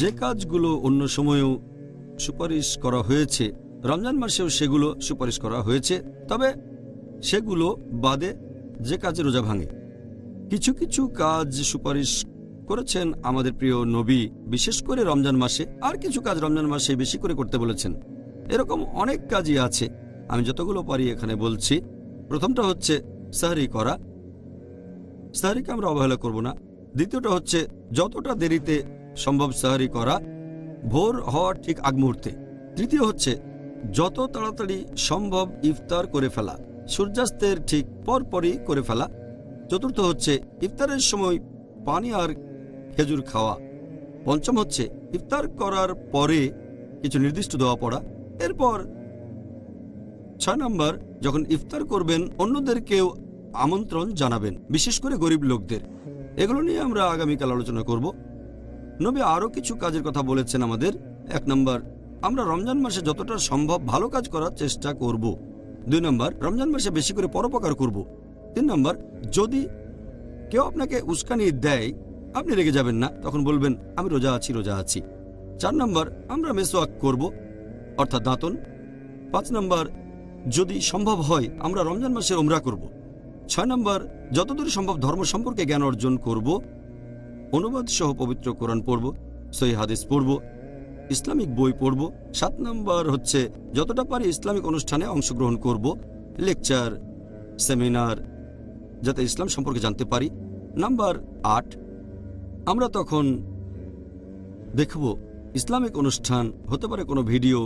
যে কাজগুলো অন্য সময়েও সুপারিশ করা হয়েছে, রমজান মাসেও সেগুলো সুপারিশ করা হয়েছে, তবে সেগুলো বাদে যে কাজে রোজা ভাঙে। কিছু কিছু কাজ সুপারিশ করেছেন আমাদের প্রিয় নবী, বিশেষ করে রমজান মাসে, আর কিছু কাজ রমজান মাসে বেশি করে করতে বলেছেন। এরকম অনেক কাজই আছে, আমি যতগুলো পারি এখানে বলছি। প্রথমটা হচ্ছে সাহরি করা। সাহরিকে আমরা অবহেলা করব না। দ্বিতীয়টা হচ্ছে যতটা দেরিতে সম্ভব সাহরি করা ভোর হওয়ার ঠিক আগ মুহূর্তে। তৃতীয় হচ্ছে, যত তাড়াতাড়ি সম্ভব ইফতার করে ফেলা, সূর্যাস্তের ঠিক পরপরই করে ফেলা। চতুর্থ হচ্ছে, ইফতারের সময় পানি আর খেজুর খাওয়া। পঞ্চম হচ্ছে, ইফতার করার পরে কিছু নির্দিষ্ট দোয়া পড়া। এরপর ছয় নম্বর, যখন ইফতার করবেন, অন্যদেরকেও আমন্ত্রণ জানাবেন, বিশেষ করে গরিব লোকদের। এগুলো নিয়ে আমরা আগামীকাল আলোচনা করব। নবী আরও কিছু কাজের কথা বলেছেন আমাদের। এক নম্বর, আমরা রমজান মাসে যতটা সম্ভব ভালো কাজ করার চেষ্টা করব। দুই নম্বর, রমজান মাসে বেশি করে পরোপকার করব। তিন নম্বর, যদি কেউ আপনাকে উস্কানি দেয়, আপনি রেগে যাবেন না, তখন বলবেন, আমি রোজা আছি রোজা আছি। চার নম্বর, আমরা মেসোয়াক করব, অর্থাৎ দাঁতন। পাঁচ নম্বর, যদি সম্ভব হয়, আমরা রমজান মাসে ওমরা করব। ছয় নম্বর, যতদূর সম্ভব ধর্ম সম্পর্কে জ্ঞান অর্জন করব। অনুবাদ সহ পবিত্র কোরআন পড়ব, সহি হাদিস পড়ব, ইসলামিক বই পড়ব। সাত নম্বর হচ্ছে, যতটা পারি ইসলামিক অনুষ্ঠানে অংশগ্রহণ করব, লেকচার, সেমিনার, যাতে ইসলাম সম্পর্কে জানতে পারি। নাম্বার আট, আমরা তখন দেখব, ইসলামিক অনুষ্ঠান, হতে পারে কোনো ভিডিও,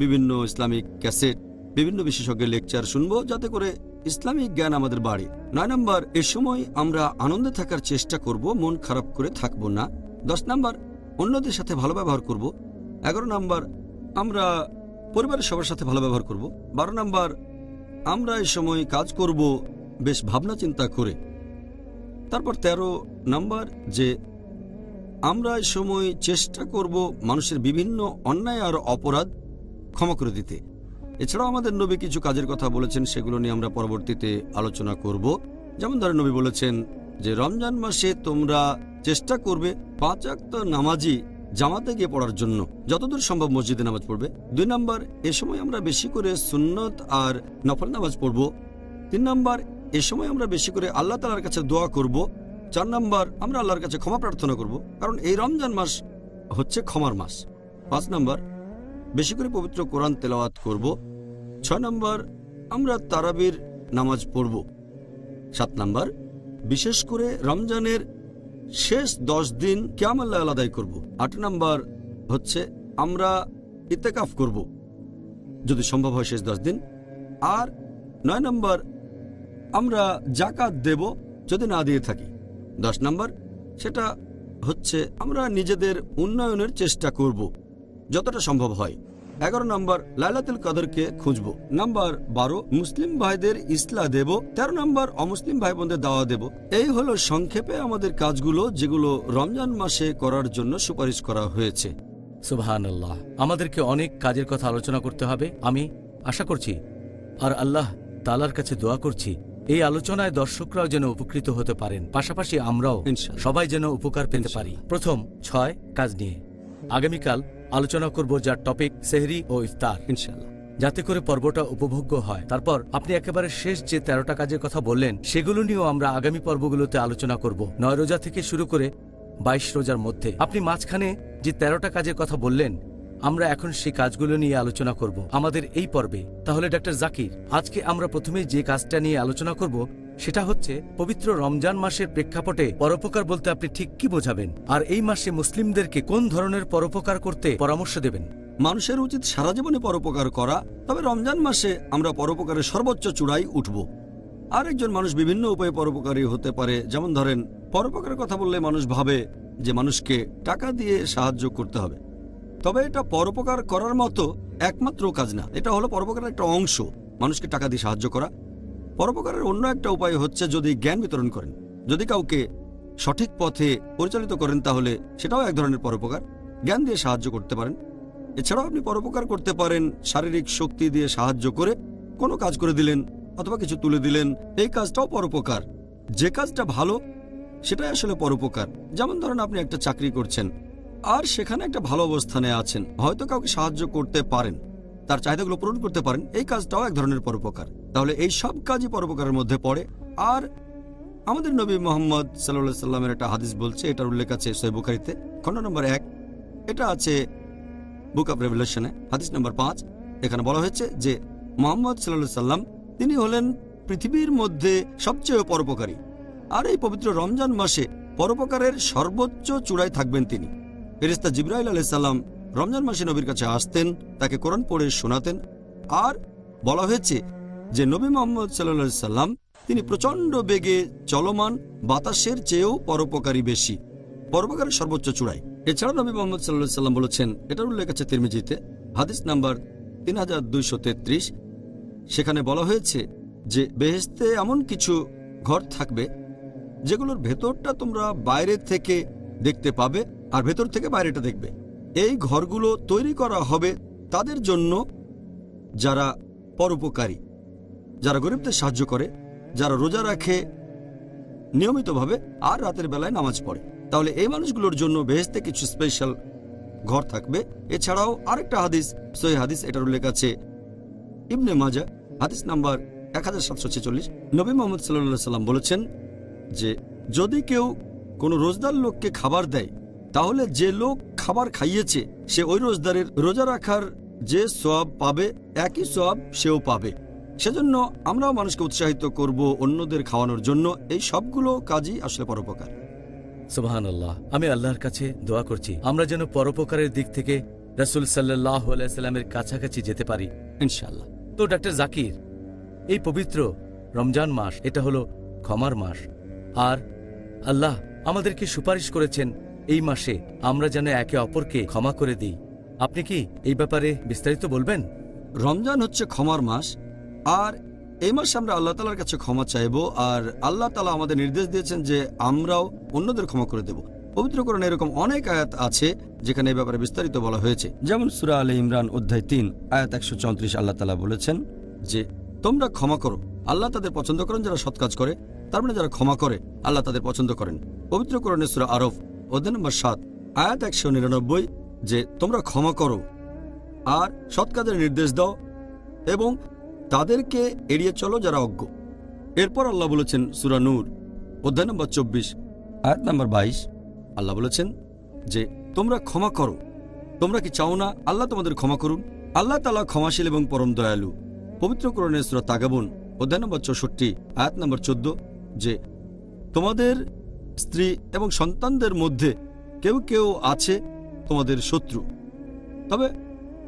বিভিন্ন ইসলামিক ক্যাসেট, বিভিন্ন বিশেষজ্ঞের লেকচার শুনব, যাতে করে ইসলামিক জ্ঞান আমাদের বাড়ে। নয় নম্বর, এ সময় আমরা আনন্দে থাকার চেষ্টা করব, মন খারাপ করে থাকব না। দশ নম্বর, অন্যদের সাথে ভালো ব্যবহার করব। এগারো নম্বর, আমরা পরিবারের সবার সাথে ভালো ব্যবহার করব। বারো নম্বর, আমরা এই সময় কাজ করব বেশ ভাবনা চিন্তা করে। তারপর ১৩ নাম্বার, যে আমরা এই সময় চেষ্টা করব মানুষের বিভিন্ন অন্যায় আর অপরাধ ক্ষমা করে দিতে। এছাড়াও আমাদের নবী কিছু কাজের কথা বলেছেন, সেগুলো নিয়ে আমরা পরবর্তীতে আলোচনা করব। যেমন ধরেন নবী বলেছেন যে, রমজান মাসে তোমরা চেষ্টা করবে পাঁচ আক্ত নামাজি জামাতে গিয়ে পড়ার জন্য। যতদূর সম্ভব মসজিদে নামাজ পড়বে। দুই নাম্বার, এ সময় আমরা বেশি করে সুন্নত আর নফল নামাজ পড়ব। তিন নাম্বার, এ সময় আমরা বেশি করে আল্লাহ তালার কাছে দোয়া করব। চার নাম্বার, আমরা আল্লাহর কাছে ক্ষমা প্রার্থনা করব। কারণ এই রমজান মাস হচ্ছে ক্ষমার মাস। পাঁচ নাম্বার বেশি করে পবিত্র কোরআন তেলাওয়াত করব। ছয় নম্বর, আমরা তারাবির নামাজ পড়ব। সাত নম্বর, বিশেষ করে রমজানের শেষ দশ দিন ক্যামাল্লা আলাদাই করব। আট নম্বর হচ্ছে, আমরা ইতেকাফ করব, যদি সম্ভব হয় শেষ দশ দিন। আর নয় নম্বর, আমরা জাকাত দেব যদি না দিয়ে থাকি। দশ নম্বর, সেটা হচ্ছে, আমরা নিজেদের উন্নয়নের চেষ্টা করব। যতটা সম্ভব হয়। এগারো নম্বর লাইলাতুল কদরকে খুঁজব। নাম্বার বারো মুসলিম ভাইদের ইসলা দেব। তেরো নম্বর অমুসলিম ভাই বোনদের দাওয়া দেব। এই হলো সংক্ষেপে আমাদের কাজগুলো যেগুলো রমজান মাসে করার জন্য সুপারিশ করা হয়েছে। সুবহান আল্লাহ আমাদেরকে অনেক কাজের কথা আলোচনা করতে হবে। আমি আশা করছি আর আল্লাহ তালার কাছে দোয়া করছি এই আলোচনায় দর্শকরাও যেন উপকৃত হতে পারেন। পাশাপাশি আমরাও সবাই যেন উপকার পেতে পারি। প্রথম ছয় কাজ নিয়ে। আগামীকাল আলোচনা করব যার টপিক সেহরি ও ইফতার ইনশাল্লাহ যাতে করে পর্বটা উপভোগ্য হয়। তারপর আপনি একেবারে শেষ যে তেরোটা কাজের কথা বললেন, সেগুলো নিয়েও আমরা আগামী পর্বগুলোতে আলোচনা করব। নয় রোজা থেকে শুরু করে বাইশ রোজার মধ্যে। আপনি মাঝখানে যে তেরোটা কাজের কথা বললেন আমরা এখন সেই কাজগুলো নিয়ে আলোচনা করব। আমাদের এই পর্বে। তাহলে ডাক্তার জাকির, আজকে আমরা প্রথমে যে কাজটা নিয়ে আলোচনা করব, সেটা হচ্ছে পবিত্র রমজান মাসের প্রেক্ষাপটে পরোপকার বলতে আপনি ঠিক কি বোঝাবেন? আর এই মাসে মুসলিমদেরকে কোন ধরনের পরোপকার করতে পরামর্শ দেবেন? মানুষের উচিত সারা জীবনে পরোপকার করা, তবে রমজান মাসে আমরা পরোপকারের সর্বোচ্চ চূড়াই উঠব। আরেকজন মানুষ বিভিন্ন উপায়ে পরোপকারী হতে পারে। যেমন ধরেন, পরোপকারের কথা বললে মানুষ ভাবে যে মানুষকে টাকা দিয়ে সাহায্য করতে হবে। তবে এটা পরোপকার করার মতো একমাত্র কাজ না। এটা হলো পরোপকারের একটা অংশ, মানুষকে টাকা দিয়ে সাহায্য করা। পরোপকারের অন্য একটা উপায় হচ্ছে যদি জ্ঞান বিতরণ করেন। যদি কাউকে সঠিক পথে পরিচালিত করেন তাহলে সেটাও এক ধরনের পরোপকার। জ্ঞান দিয়ে সাহায্য করতে পারেন। এছাড়াও আপনি পরোপকার করতে পারেন, শারীরিক শক্তি দিয়ে সাহায্য করে কোনো কাজ করে দিলেন অথবা কিছু তুলে দিলেন, এই কাজটাও পরোপকার। যে কাজটা ভালো, সেটাই আসলে পরোপকার। যেমন ধরেন আপনি একটা চাকরি করছেন। আর সেখানে একটা ভালো অবস্থানে আছেন। হয়তো কাউকে সাহায্য করতে পারেন। তার চাহিদাগুলো পূরণ করতে পারেন। এই কাজটাও এক ধরনের পরোপকার। তাহলে এই সব কাজই পরোপকারের মধ্যে পড়ে। আর আমাদের নবী মোহাম্মদ সাল্লাহ সাল্লামের একটা হাদিস বলছে, এটার উল্লেখ আছে সৈয় বুখারিতে, খণ্ড নম্বর এক। এটা আছে বুক অফ রেভলিউশনে হাদিস নম্বর পাঁচ। এখানে বলা হয়েছে যে মোহাম্মদ সাল্লাহ সাল্লাম, তিনি হলেন পৃথিবীর মধ্যে সবচেয়ে পরোপকারী। আর এই পবিত্র রমজান মাসে পরোপকারের সর্বোচ্চ চূড়ায় থাকবেন তিনি। ফেরেস্তা জিব্রাইল আলাইসাল্লাম রমজান মাসে নবীর কাছে আসতেন, তাকে কোরআন পড়ে শোনাতেন। আর বলা হয়েছে যে নবী মোহাম্মদ সাল্লা সাল্লাম তিনি প্রচণ্ড বেগে চলমান, বাতাসের চেয়েও পরোপকারী বেশি, পরোপকারের সর্বোচ্চ চূড়াই এছাড়া নবী মোহাম্মদ সাল্লাহ সাল্লাম বলেছেন, এটার উল্লেখ আছে তিরমিজিতে, হাদিস নাম্বার তিন হাজার দুইশো তেত্রিশ। সেখানে বলা হয়েছে যে বেহেস্তে এমন কিছু ঘর থাকবে, যেগুলোর ভেতরটা তোমরা বাইরে থেকে দেখতে পাবে আর ভেতর থেকে বাইরেটা দেখবে। এই ঘরগুলো তৈরি করা হবে তাদের জন্য যারা পরোপকারী, যারা গরিবদের সাহায্য করে, যারা রোজা রাখে নিয়মিতভাবে আর রাতের বেলায় নামাজ পড়ে। তাহলে এই মানুষগুলোর জন্য বেহেস্তে কিছু স্পেশাল ঘর থাকবে। এছাড়াও আরেকটা হাদিস, সহি হাদিস, এটার উল্লেখ আছে। ইবনে মাজা হাদিস নাম্বার এক হাজার সাতশো ছেচল্লিশ। নবী মোহাম্মদ সাল্লা সাল্লাম বলেছেন যে, যদি কেউ কোনো রোজদার লোককে খাবার দেয় তাহলে যে লোক খাবার খাইয়েছে সে ওই রোজদারের রোজা রাখার যে সব পাবে একই সব সেও পাবে। সেজন্য আমরাও মানুষকে উৎসাহিত করব অন্যদের খাওয়ানোর জন্য। এই সবগুলো কাজই আসলে পরোপকার। সুবাহান আল্লাহ আমি আল্লাহর কাছে দোয়া করছি আমরা যেন পরোপকারের দিক থেকে রাসুল সাল্লাহ সাল্লামের কাছাকাছি যেতে পারি। ইনশাল্লাহ তো ডাক্তার জাকির এই পবিত্র রমজান মাস এটা হলো ক্ষমার মাস। আর আল্লাহ আমাদেরকে সুপারিশ করেছেন এই মাসে আমরা যেন একে অপরকে ক্ষমা করে দিই। আপনি কি এই ব্যাপারে বিস্তারিত বলবেন? রমজান হচ্ছে ক্ষমার মাস, আর এই মাসে আমরা আল্লাহ তালার কাছে ক্ষমা চাইব, আর আল্লাহ তালা আমাদের নির্দেশ দিয়েছেন যে আমরাও অন্যদের ক্ষমা করে দেব। পবিত্রকরণে এরকম অনেক আয়াত আছে, যেখানে এই ব্যাপারে বিস্তারিত বলা হয়েছে। যেমন সুরা আলী ইমরান অধ্যায় তিন, আয়াত একশো চৌত্রিশ আল্লাহ তালা বলেছেন যে, তোমরা ক্ষমা করো। আল্লাহ তাদের পছন্দ করেন যারা সৎ কাজ করে, তার মানে যারা ক্ষমা করে, আল্লাহ তাদের পছন্দ করেন। পবিত্রকরণে সুরা আরফ অধ্যায় নম্বর সাত, আয়াত একশো নিরানব্বই, যে তোমরা ক্ষমা করো আর সৎ নির্দেশ দাও এবং তাদেরকে এড়িয়ে চলো যারা অজ্ঞ। এরপর আল্লাহ বলেছেন সুরা নূর, অধ্যায় নম্বর চব্বিশ, আয়াত নম্বর বাইশ। আল্লাহ বলেছেন যে, তোমরা ক্ষমা করো। তোমরা কি চাও না আল্লাহ তোমাদের ক্ষমা করুন? আল্লাহ তালা ক্ষমাশীল এবং পরম দয়ালু। পবিত্র করণের সুরা তাগাবন, অধ্যায় নম্বর চৌষট্টি, আয়াত নম্বর চোদ্দ, যে, তোমাদের স্ত্রী এবং সন্তানদের মধ্যে কেউ কেউ আছে তোমাদের শত্রু। তবে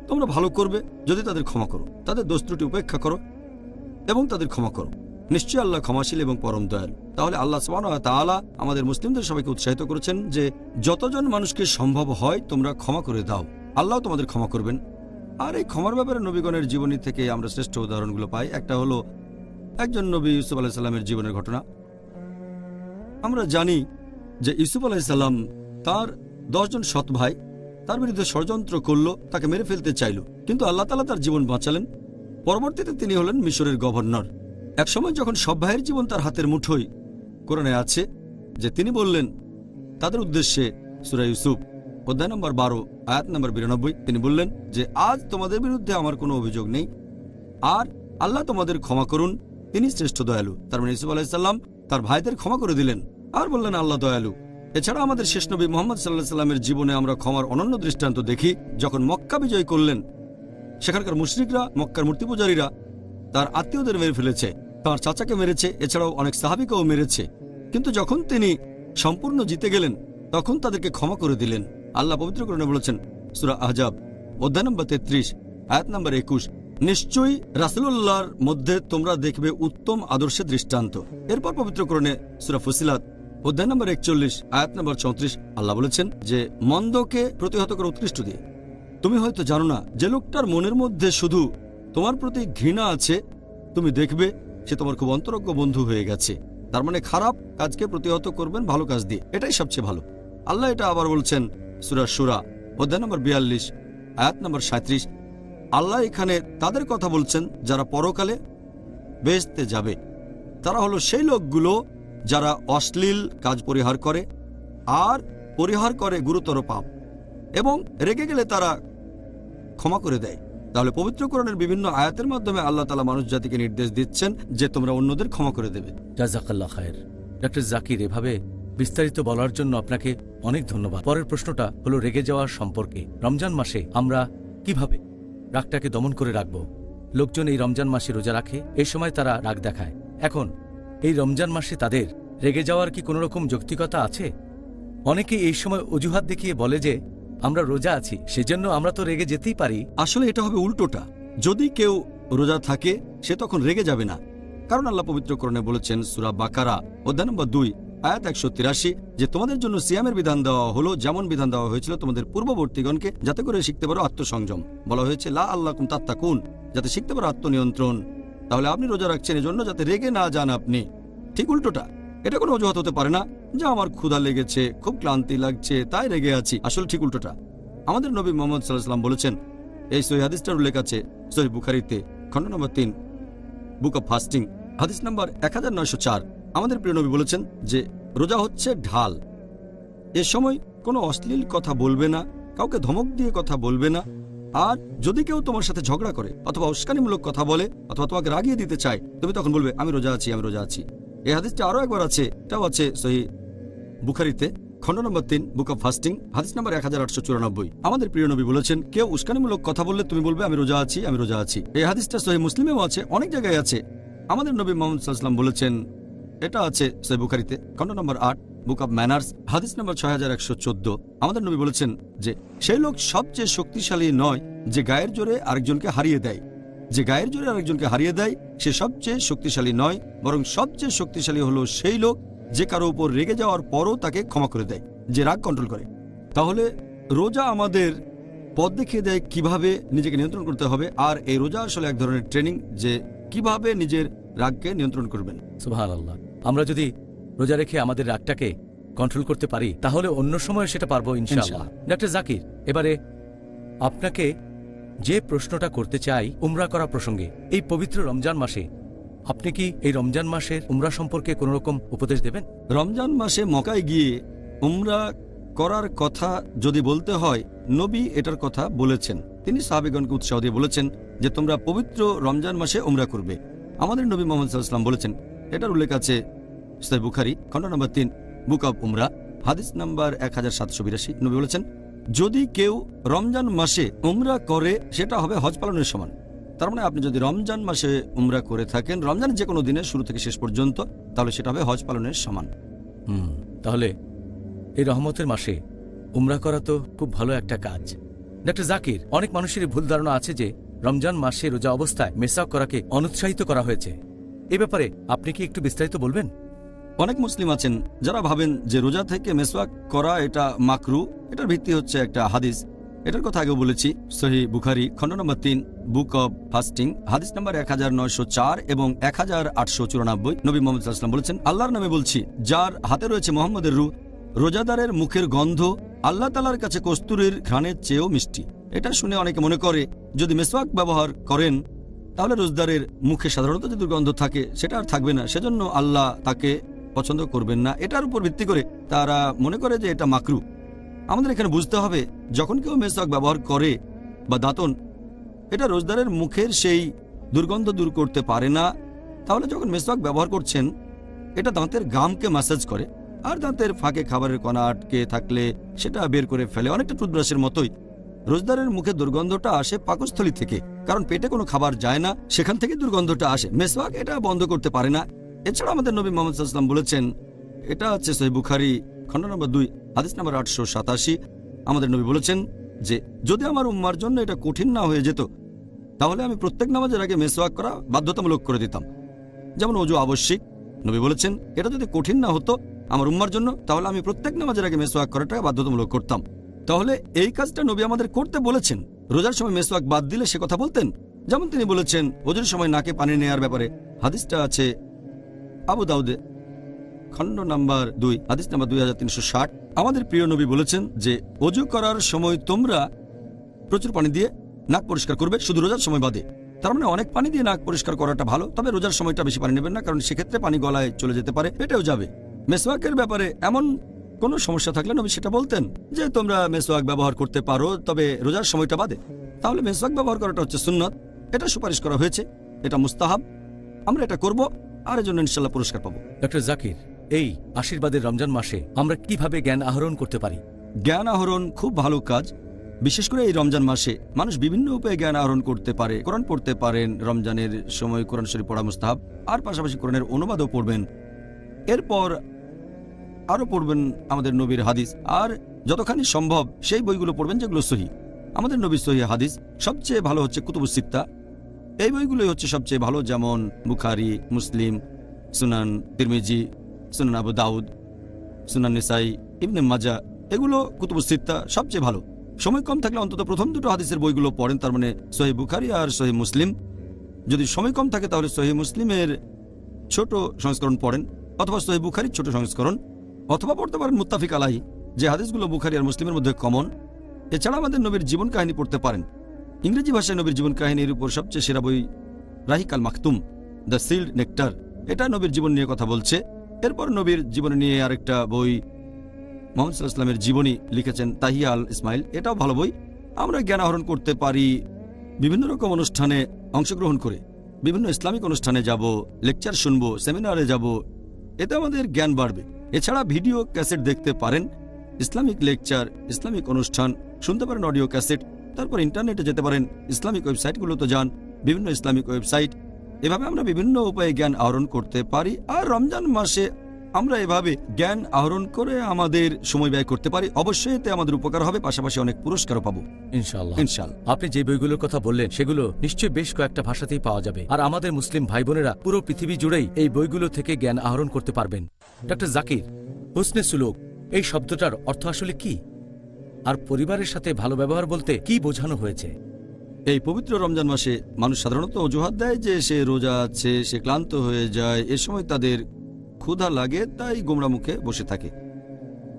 তোমরা ভালো করবে যদি তাদের ক্ষমা করো। তাদের দোষ উপেক্ষা করো এবং তাদের ক্ষমা করো। নিশ্চয়ই আল্লাহ ক্ষমাশীল এবং পরম দয়াল। তাহলে আল্লাহ তাআলা আমাদের মুসলিমদের সবাইকে উৎসাহিত করেছেন যে যতজন মানুষকে সম্ভব হয় তোমরা ক্ষমা করে দাও। আল্লাহ তোমাদের ক্ষমা করবেন। আর এই ক্ষমার ব্যাপারে নবীগণের জীবনী থেকে আমরা শ্রেষ্ঠ উদাহরণগুলো পাই। একটা হলো একজন নবী ইউসুফ আলাহ সাল্লামের জীবনের ঘটনা। আমরা জানি যে ইউসুফ আলাহিসাল্লাম তার দশজন সৎ ভাই, তার বিরুদ্ধে ষড়যন্ত্র করল, তাকে মেরে ফেলতে চাইল। কিন্তু আল্লাহ তালা তার জীবন বাঁচালেন। পরবর্তীতে তিনি হলেন মিশরের গভর্নর। একসময় যখন সব ভাইয়ের জীবন তার হাতের মুঠোয়, কোরআনে আছে যে তিনি বললেন, তাদের উদ্দেশ্যে সুরা ইউসুফ, অধ্যায় নম্বর বারো, আয়াত নম্বর বিরানব্বই, তিনি বললেন যে, আজ তোমাদের বিরুদ্ধে আমার কোনো অভিযোগ নেই। আর আল্লাহ তোমাদের ক্ষমা করুন, তিনি শ্রেষ্ঠ দয়ালু। তার মানে ইসুফ আলাহিসাল্লাম তার ভাইদের ক্ষমা করে দিলেন। আর বললেন, আল্লাহ দয়ালু, এছাড়া আমাদের শেষ নবী মোহাম্মদ সাল্লাহ সাল্লামের জীবনে আমরা ক্ষমার অনন্য দৃষ্টান্ত দেখি, যখন মক্কা বিজয় করলেন। সেখানকার মুশরিকরা, মক্কার মূর্তি পূজারীরা তার আত্মীয়দের মেরে ফেলেছে, তার চাচাকে মেরেছে, এছাড়াও অনেক সাহাবিকেও মেরেছে। কিন্তু যখন তিনি সম্পূর্ণ জিতে গেলেন, তখন তাদেরকে ক্ষমা করে দিলেন। আল্লাহ পবিত্রকরণে বলেছেন, সুরা আহজাব, অধ্যায় নম্বর তেত্রিশ, আয়াত নম্বর একুশ নিশ্চয়ই রাসুল্লাহর মধ্যে তোমরা দেখবে উত্তম আদর্শের দৃষ্টান্ত। এরপর পবিত্রকরণে সুরা ফুসিলাত, অধ্যায় নম্বর একচল্লিশ, আয়াত নম্বর চৌত্রিশ, আল্লাহ বলেছেন যে, মন্দকে প্রতিহত করে উৎকৃষ্ট দিয়ে। তুমি হয়তো জানো না, যে লোকটার মনের মধ্যে শুধু তোমার প্রতি ঘৃণা আছে, তুমি দেখবে সে তোমার খুব অন্তরজ্ঞ বন্ধু হয়ে গেছে। তার মানে খারাপ কাজকে প্রতিহত করবেন ভালো কাজ দিয়ে। এটাই সবচেয়ে ভালো। আল্লাহ এটা আবার বলছেন সুরা সুরা অধ্যায় নম্বর বিয়াল্লিশ, আয়াত নম্বর সাঁত্রিশ আল্লাহ এখানে তাদের কথা বলছেন, যারা পরকালে বেহেস্তে যাবে। তারা হলো সেই লোকগুলো যারা অশ্লীল কাজ পরিহার করে আর পরিহার করে গুরুতর পাপ এবং রেগে গেলে তারা ক্ষমা করে দেয়। তাহলে পবিত্রকরণের বিভিন্ন আয়াতের মাধ্যমে আল্লাহ তালা মানুষ জাতিকে নির্দেশ দিচ্ছেন যে তোমরা অন্যদের ক্ষমা করে দেবে। জাজাকাল্লাহ খায়ের। ডক্টর জাকির, এভাবে বিস্তারিত বলার জন্য আপনাকে অনেক ধন্যবাদ। পরের প্রশ্নটা হলো, রেগে যাওয়ার সম্পর্কে। রমজান মাসে আমরা কীভাবে রাগটাকে দমন করে রাখব। লোকজন এই রমজান মাসে রোজা রাখে এই সময় তারা রাগ দেখায়। এখন, এই রমজান মাসে তাদের রেগে যাওয়ার কি কোনো রকম যৌক্তিকতা আছে? অনেকে এই সময় অজুহাত দেখিয়ে বলে যে, আমরা রোজা আছি, সেজন্য আমরা তো রেগে যেতেই পারি। আসলে এটা হবে উল্টোটা। যদি কেউ রোজা থাকে, সে তখন রেগে যাবে না। কারণ আল্লাহ পবিত্রকরণে বলেছেন, সুরা বাকারা, অধ্যায় নম্বর দুই আয়াত একশো তিরাশি, যে তোমাদের জন্য সিয়ামের বিধান দেওয়া হলো, যেমন বিধান দেওয়া হয়েছিল তোমাদের পূর্ববর্তীগণকে, যাতে করে শিখতে পারো আত্মসংযম। বলা হয়েছে, লা আল্লাহ কুম তাত্তাকুন যাতে শিখতে পারো আত্মনিয়ন্ত্রণ। তাহলে আপনি রোজা রাখছেন, এজন্য যাতে রেগে না যান আপনি। ঠিক উল্টোটা, এটা কোনো অজুহাত হতে পারে না, যে আমার ক্ষুধা লেগেছে, খুব ক্লান্তি লাগছে, তাই রেগে আছি আসলে ঠিক উল্টোটা। আমাদের নবী মোহাম্মদ সাল্লাহ সাল্লাম বলেছেন, এই সহি হাদিসটার উল্লেখ আছে, সহি বুখারিতে, খণ্ড নম্বর তিন, বুক অব ফাস্টিং, হাদিস নম্বর এক হাজার নয়শো চার। আমাদের প্রিয় নবী বলেছেন যে, রোজা হচ্ছে ঢাল। এ সময় কোনো অশ্লীল কথা বলবে না, কাউকে ধমক দিয়ে কথা বলবে না। আর যদি কেউ তোমার সাথে ঝগড়া করে অথবা উস্কানিমূলক কথা বলে অথবা তোমাকে রাগিয়ে দিতে চায়, তুমি তখন বলবে, আমি রোজা আছি, আমি রোজা আছি। এই হাদিসটা আরও একবার আছে, এটাও আছে সহি বুখারিতে, খণ্ড নম্বর তিন, বুক অফ ফাস্টিং, হাদিস নম্বর এক হাজার আটশো চুরানব্বই। আমাদের প্রিয় নবী বলেছেন, কেউ উস্কানিমূলক কথা বললে তুমি বলবে, আমি রোজা আছি, আমি রোজা আছি। এই হাদিসটা সহি মুসলিমেও আছে, অনেক জায়গায় আছে। আমাদের নবী মোহাম্মদ সাল্লাম বলেছেন এটা আছে সে বুখারিতে। খণ্ড নম্বর আট, বুক অব ম্যানার্স, হাদিস নম্বর ছয় হাজার একশো চোদ্দ। আমাদের নবী বলেছেন যে, সেই লোক সবচেয়ে শক্তিশালী নয় যে গায়ের জোরে আরেকজনকে হারিয়ে দেয়। যে গায়ের জোরে আরেকজনকে হারিয়ে দেয়, সে সবচেয়ে শক্তিশালী নয়, বরং সবচেয়ে শক্তিশালী হলো সেই লোক যে কারও উপর রেগে যাওয়ার পরও তাকে ক্ষমা করে দেয়, যে রাগ কন্ট্রোল করে। তাহলে রোজা আমাদের পথ দেখিয়ে দেয় কীভাবে নিজেকে নিয়ন্ত্রণ করতে হবে, আর এই রোজা আসলে এক ধরনের ট্রেনিং যে কীভাবে নিজের রাগকে নিয়ন্ত্রণ করবেন। সুভান আল্লাহ আমরা যদি রোজা রেখে আমাদের রাগটাকে কন্ট্রোল করতে পারি তাহলে অন্য সময় সেটা পারব ইনশাআল্লাহ। ডাক্তার জাকির এবারে আপনাকে যে প্রশ্নটা করতে চাই উমরা করা প্রসঙ্গে এই পবিত্র রমজান মাসে আপনি কি এই রমজান মাসের উমরা সম্পর্কে কোনো রকম উপদেশ দেবেন? রমজান মাসে মকায় গিয়ে উমরা করার কথা যদি বলতে হয় নবী এটার কথা বলেছেন। তিনি সাহাবিগণকে উৎসাহ দিয়ে বলেছেন যে তোমরা পবিত্র রমজান মাসে উমরা করবে। আমাদের নবী মোহাম্মদ সাল্লাম বলেছেন এটার উল্লেখ আছে বুখারি, খণ্ড নম্বর তিন, বুক অব উমরা, হাদিস নাম্বার এক হাজার সাতশো বিরাশি। নবী বলেছেন, যদি কেউ রমজান মাসে উমরা করে, সেটা হবে হজ পালনের সমান। তার মানে আপনি যদি রমজান মাসে উমরা করে থাকেন রমজান যে কোনো দিনে শুরু থেকে শেষ পর্যন্ত, তাহলে সেটা হবে হজ পালনের সমান। হুম, তাহলে এই রহমতের মাসে উমরা করা তো খুব ভালো একটা কাজ। ডাক্তার জাকির, অনেক মানুষেরই ভুল ধারণা আছে যে রমজান মাসে রোজা অবস্থায় মেসাক করাকে অনুৎসাহিত করা হয়েছে। এ ব্যাপারে আপনি কি একটু বিস্তারিত বলবেন? অনেক মুসলিম আছেন যারা ভাবেন যে রোজা থেকে মেসওয়াক করা এটা মাকরু, এটার ভিত্তি হচ্ছে একটা হাদিস। এটার কথা আগেও বলেছি, সহি বুখারি, খণ্ড নম্বর তিন, বুক অব ফাস্টিং, হাদিস নম্বর এক হাজার নয়শো চার এবং এক হাজার আটশো চুরানব্বই। নবী মোহাম্মদ সাল্লাম বলেছেন, আল্লাহর নামে বলছি, যার হাতে রয়েছে মোহাম্মদের রু রোজাদারের মুখের গন্ধ আল্লাহ তালার কাছে কস্তুরীর ঘ্রাণের চেয়েও মিষ্টি। এটা শুনে অনেকে মনে করে, যদি মেসওয়াক ব্যবহার করেন তাহলে রোজদারের মুখে সাধারণত যে দুর্গন্ধ থাকে, সেটা আর থাকবে না। সেজন্য আল্লাহ তাকে পছন্দ করবেন না। এটার উপর ভিত্তি করে তারা মনে করে যে এটা মাকরু। আমাদের এখানে বুঝতে হবে, যখন কেউ মেসওয়াক ব্যবহার করে বা দাঁতন, এটা রোজদারের মুখের সেই দুর্গন্ধ দূর করতে পারে না। তাহলে যখন মেসওয়াক ব্যবহার করছেন, এটা দাঁতের গামকে ম্যাসাজ করে, আর দাঁতের ফাঁকে খাবারের কণা আটকে থাকলে সেটা বের করে ফেলে। অনেকটা টুথব্রাশের মতোই। রোজদারের মুখে দুর্গন্ধটা আসে পাকস্থলী থেকে, কারণ পেটে কোনো খাবার যায় না, সেখান থেকে দুর্গন্ধটা আসে। মেসওয়াক এটা বন্ধ করতে পারে না। এছাড়া আমাদের নবী মোহাম্মদ সাল্লাম বলেছেন, এটা হচ্ছে সহি বুখারি, খণ্ড নম্বর দুই, হাদিস নম্বর আটশো সাতাশি। আমাদের নবী বলেছেন যে, যদি আমার উম্মার জন্য এটা কঠিন না হয়ে যেত, তাহলে আমি প্রত্যেক নামাজের আগে মেসওয়াক করা বাধ্যতামূলক করে দিতাম। যেমন অজু আবশ্যিক, নবী বলেছেন, এটা যদি কঠিন না হতো আমার উম্মার জন্য, তাহলে আমি প্রত্যেক নামাজের আগে মেসওয়াক করাটা বাধ্যতামূলক করতাম। তাহলে এই কাজটা নবী আমাদের করতে বলেছেন। রোজার সময় মেসওয়াক বাদ দিলে সে কথা বলতেন। যেমন তিনি বলেছেন ওজুর সময় নাকে পানি নেয়ার ব্যাপারে হাদিসটা আছে আবু দাউদে। খণ্ড নাম্বার দুই, হাদিস নাম্বার দুই হাজার তিনশো ষাট। আমাদের প্রিয় নবী বলেছেন যে, অজু করার সময় তোমরা প্রচুর পানি দিয়ে নাক পরিষ্কার করবে, শুধু রোজার সময় বাদে। তার মানে অনেক পানি দিয়ে নাক পরিষ্কার করাটা ভালো, তবে রোজার সময়টা বেশি পানি নেবেন না, কারণ সেক্ষেত্রে পানি গলায় চলে যেতে পারে, পেটেও যাবে। মেসওয়াকের ব্যাপারে এমন কোনো সমস্যা থাকলে নবী সেটা বলতেন যে তোমরা মেসোয়াক ব্যবহার করতে পারো তবে রোজার সময়টা বাদে। তাহলে মেসোয়াক ব্যবহার করাটা হচ্ছে সুন্নত। এটা সুপারিশ করা হয়েছে। এটা মুস্তাহাব। আমরা এটা করব আর এর জন্য ইনশাল্লাহ পুরস্কার পাবো। ডক্টর জাকির এই আশীর্বাদের রমজান মাসে আমরা কীভাবে জ্ঞান আহরণ করতে পারি? জ্ঞান আহরণ খুব ভালো কাজ। বিশেষ করে এই রমজান মাসে মানুষ বিভিন্ন উপায়ে জ্ঞান আহরণ করতে পারে। কোরআন পড়তে পারেন রমজানের সময় কোরআন শরীফ পড়া মুস্তাহাব। আর পাশাপাশি কোরআনের অনুবাদও পড়বেন। এরপর আরও পড়বেন আমাদের নবীর হাদিস। আর যতখানি সম্ভব সেই বইগুলো পড়বেন যেগুলো সহি। আমাদের নবীর সহি হাদিস সবচেয়ে ভালো হচ্ছে কুতুবুস সিত্তা। এই বইগুলোই হচ্ছে সবচেয়ে ভালো, যেমন বুখারি, মুসলিম, সুনান তিরমিজি, সুনান আবু দাউদ, সুনান নিসাই, ইবনে মাজা এগুলো কুতুবুস সিত্তা সবচেয়ে ভালো। সময় কম থাকলে অন্তত প্রথম দুটো হাদিসের বইগুলো পড়েন, তার মানে সহি বুখারি আর সহি মুসলিম। যদি সময় কম থাকে তাহলে সহি মুসলিমের ছোট সংস্করণ পড়েন, অথবা সহি বুখারির ছোট সংস্করণ। অথবা পড়তে পারেন মুত্তাফিক আলাই যে হাদিসগুলো বুখারি আর মুসলিমের মধ্যে কমন এছাড়া আমাদের নবীর জীবন কাহিনী পড়তে পারেন। ইংরেজি ভাষায় নবীর জীবন কাহিনীর উপর সবচেয়ে সেরা বই রাহিকাল মাকতুম দ্য সিল্ড নেকটার। এটা নবীর জীবন নিয়ে কথা বলছে। এরপর নবীর জীবন নিয়ে আরেকটা বই মোহাম্মদ ইসলামের জীবনী লিখেছেন তাহিয়া আল ইসমাইল। এটাও ভালো বই। আমরা জ্ঞান আহরণ করতে পারি, বিভিন্ন রকম অনুষ্ঠানে অংশগ্রহণ করে, বিভিন্ন ইসলামিক অনুষ্ঠানে যাব, লেকচার শুনব, সেমিনারে যাব, এতে আমাদের জ্ঞান বাড়বে। এছাড়া ভিডিও ক্যাসেট দেখতে পারেন, ইসলামিক লেকচার, ইসলামিক অনুষ্ঠান, শুনতে পারেন অডিও ক্যাসেট, তারপর ইন্টারনেটে যেতে পারেন, ইসলামিক ওয়েবসাইটগুলোতে যান, বিভিন্ন ইসলামিক ওয়েবসাইট। এভাবে আমরা বিভিন্ন উপায়ে জ্ঞান আহরণ করতে পারি, আর রমজান মাসে আমরা এভাবে জ্ঞান আহরণ করে আমাদের সময় ব্যয় করতে পারি। অবশ্যই এতে আমাদের উপকার হবে পাশাপাশি অনেক পুরস্কারও পাবো। ইনশাআল্লাহ। ইনশাল আপনি যে বইগুলোর কথা বললেন সেগুলো নিশ্চয়ই বেশ কয়েকটা ভাষাতেই পাওয়া যাবে। আর আমাদের মুসলিম ভাই বোনেরা পুরো পৃথিবী জুড়েই এই বইগুলো থেকে জ্ঞান আহরণ করতে পারবেন। ডক্টর জাকির হুসনে সুলুক এই শব্দটার অর্থ আসলে কি? আর পরিবারের সাথে ভালো ব্যবহার বলতে কি বোঝানো হয়েছে? এই পবিত্র রমজান মাসে মানুষ সাধারণত অজুহাত দেয় যে সে রোজা আছে সে ক্লান্ত হয়ে যায় এ সময় তাদের ক্ষুধা লাগে, তাই গোমরা মুখে বসে থাকে।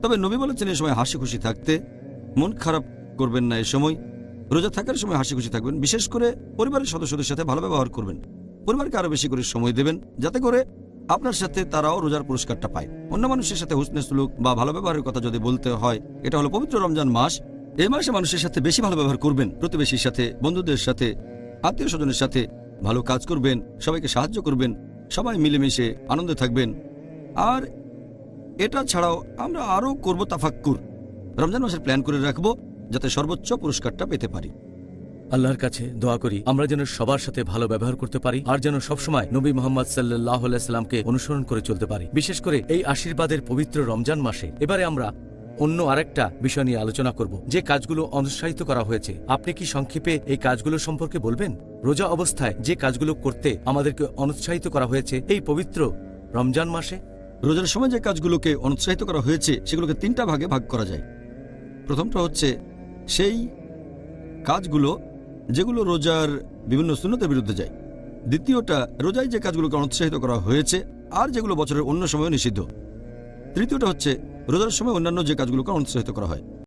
তবে নবী বলেছেন, এ সময় হাসি খুশি থাকতে মন খারাপ করবেন না, এ সময় রোজা থাকার সময় হাসি খুশি থাকবেন। বিশেষ করে পরিবারের সদস্যদের সাথে ভালো ব্যবহার করবেন। পরিবারকে আরও বেশি করে সময় দেবেন, যাতে করে আপনার সাথে তারাও রোজার পুরস্কারটা পায়। অন্য মানুষের সাথে হুসনে সুলুক বা ভালো ব্যবহারের কথা যদি বলতে হয়, এটা হলো পবিত্র রমজান মাস। এই মাসে মানুষের সাথে বেশি ভালো ব্যবহার করবেন, প্রতিবেশীর সাথে, বন্ধুদের সাথে, আত্মীয় স্বজনের সাথে ভালো কাজ করবেন, সবাইকে সাহায্য করবেন, সবাই মিলেমিশে আনন্দে থাকবেন। আর এটা ছাড়াও আমরা আরও করব তাফাক্কুর। রমজান মাসের প্ল্যান করে রাখব যাতে সর্বোচ্চ পুরস্কারটা পেতে পারি। আল্লাহর কাছে দোয়া করি, আমরা যেন সবার সাথে ভালো ব্যবহার করতে পারি আর যেন সবসময় নবী মোহাম্মদ সাল্লাহ সাল্লামকে অনুসরণ করে চলতে পারি। বিশেষ করে এই আশীর্বাদের পবিত্র রমজান মাসে। এবারে আমরা অন্য আরেকটা বিষয় নিয়ে আলোচনা করব, যে কাজগুলো অনুৎসাহিত করা হয়েছে। আপনি কি সংক্ষেপে এই কাজগুলো সম্পর্কে বলবেন? রোজা অবস্থায় যে কাজগুলো করতে আমাদেরকে অনুৎসাহিত করা হয়েছে এই পবিত্র রমজান মাসে? রোজার সময় যে কাজগুলোকে অনুৎসাহিত করা হয়েছে, সেগুলোকে তিনটা ভাগে ভাগ করা যায়। প্রথমটা হচ্ছে, সেই কাজগুলো যেগুলো রোজার বিভিন্ন স্তূন্যতার বিরুদ্ধে যায়। দ্বিতীয়টা, রোজায় যে কাজগুলোকে অনুৎসাহিত করা হয়েছে, আর যেগুলো বছরের অন্য সময় নিষিদ্ধ। তৃতীয়টা হচ্ছে, রোজার সময় অন্যান্য যে কাজগুলোকে অনুৎসাহিত করা হয়।